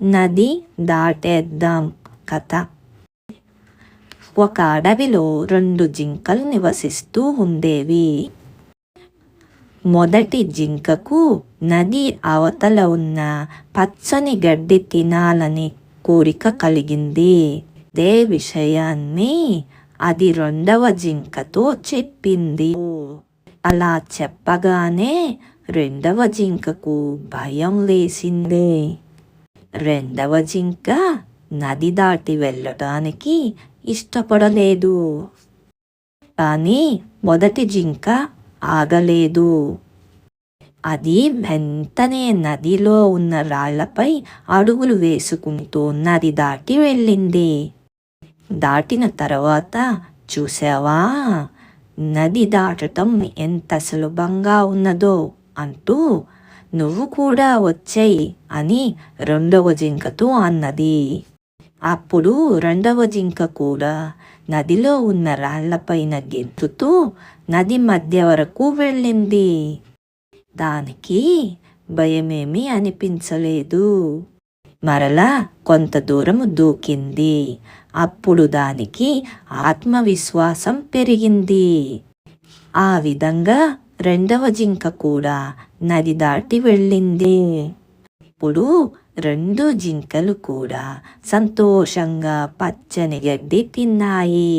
నది దాటేద్దాం కథ ఒక అడవిలో రెండు జింకలు నివసిస్తూ ఉండేవి. మొదటి జింకకు నది అవతల ఉన్న పచ్చని గడ్డి తినాలని కోరిక కలిగింది. అదే విషయాన్ని అది రెండవ జింకతో చెప్పింది. అలా చెప్పగానే రెండవ జింకకు భయం వేసింది. రెండవ జింక నది దాటి వెళ్ళటానికి ఇష్టపడలేదు. కానీ మొదటి జింక ఆగలేదు. అది వెంటనే నదిలో ఉన్న రాళ్ళపై అడుగులు వేసుకుంటూ నది దాటి వెళ్ళింది. దాటిన తర్వాత చూసావా? నది దాటటం ఎంత సులభంగా ఉన్నదో అంటూ నువ్వు కూడా వచ్చేయి అని రెండవ జింకతో అన్నది. అప్పుడు రెండవ జింక కూడా నదిలో ఉన్న రాళ్ళపైన గెంతుతూ నది మధ్య వరకు వెళ్ళింది. దానికి భయమేమీ అనిపించలేదు. మరలా కొంత దూరం దూకింది. అప్పుడు దానికి ఆత్మవిశ్వాసం పెరిగింది. ఆ విధంగా రెండవ జింక కూడా నది దాటి వెళ్ళింది. ఇప్పుడు రెండు జింకలు కూడా సంతోషంగా పచ్చని గడ్డి తిన్నాయి.